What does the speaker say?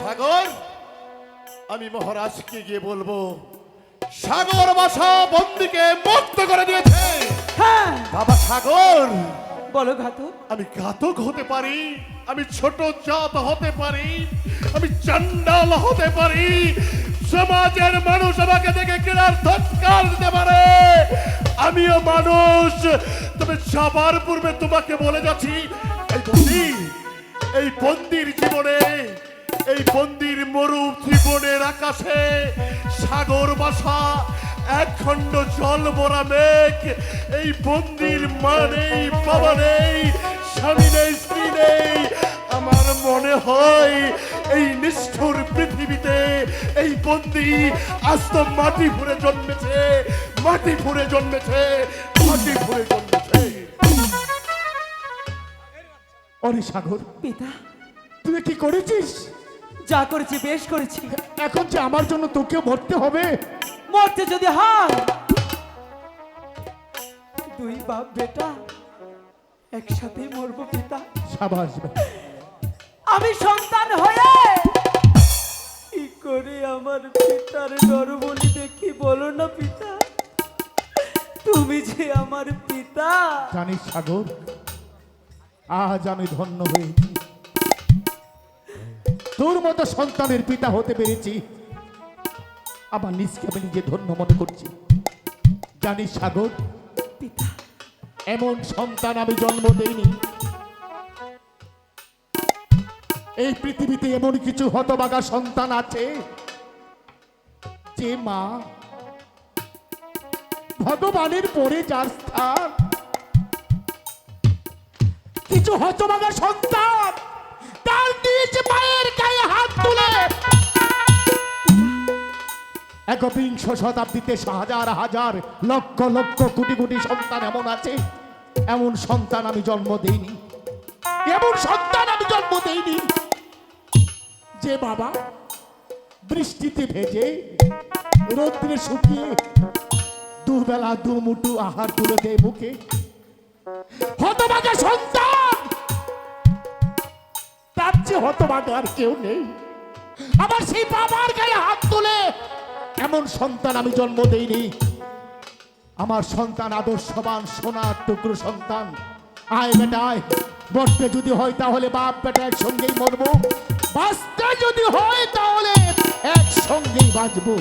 সাগর আমি মহারাজকে গিয়ে বলব সাগর বাসা বন্দিকে মুক্ত করে দিয়েছে। হ্যাঁ। বাবা সাগর বলো ঘাতক। আমি ঘাতক হতে পারি আমি ছোট জাত হতে পারি আমি চন্ডাল হতে পারি। সমাজের মানুষ আমাকে দেখে কেনার ধৎকার দিতে পারে। আমিও মানুষ। তবে যাবার পূর্বে তোমাকে বলে যাচ্ছি এই বন্দি এই বন্দির জীবনে এই বন্দির মরু জীবনের আকাশে সাগর বাসা এক খণ্ড জল ভরা মেঘ এই বন্দির মা নেই বাবা নেই স্বামী নেই স্ত্রী নেই। আমার মনে হয় এই নিষ্ঠুর পৃথিবীতে এই বন্দি আজ তো মাটি ফুরে জন্মেছে মাটি ফুরে জন্মেছে মাটি ফুরে জন্মেছে। অরে সাগর পিতা। তুই কি করেছিস? যা করেছি বেশ করেছি। এখন যে আমার জন্য তোকে মরতে হবে। মরতে যদি হয় দুই বাপ বেটা একসাথে মরবো পিতা। সাবাস। আমি সন্তান হয়ে কি করে আমার পিতার নরবলি দেখি বলো না পিতা? তুমি যে আমার পিতা। জানিস সাগর আজ আমি ধন্য হয়েছি তোর মতো সন্তানের পিতা হতে পেরেছি। আমার নিজকে আমি নিজে ধন্য মনে করছি। জানিস সাগর? পিতা। এমন সন্তান আমি জন্ম দেইনি। এই পৃথিবীতে এমন কিছু হতবাগা সন্তান আছে যে মা ভগবানের পরে যার স্থান। কিছু হতবাগা সন্তান! একবিংশ শতাব্দীতে হাজার হাজার লক্ষ লক্ষ কোটি কোটি সন্তান এমন আছে, এমন সন্তান আমি জন্ম দেইনি। এমন সন্তান আমি জন্ম দেইনি যে বাবা বৃষ্টিতে ভেজে, রৌদ্রে শুকিয়ে, দুবেলা দুমুটু আহার তুলে দেয় মুখে হতভাগা সন্তান! তার চেয়ে হতভাগা আর কেউ নেই। আমার সেই বাবার গায়ে হাত তুলে এমন সন্তান আমি জন্ম দেইনি। আমার সন্তান আদর্শবান, সোনার টুকরো সন্তান। আয় বেটা, আয়। বসতে যদি হয় তাহলে বাপ বেটা একসঙ্গেই মরবো। বাঁচতে যদি হয় তাহলে একসঙ্গেই বাঁচবো।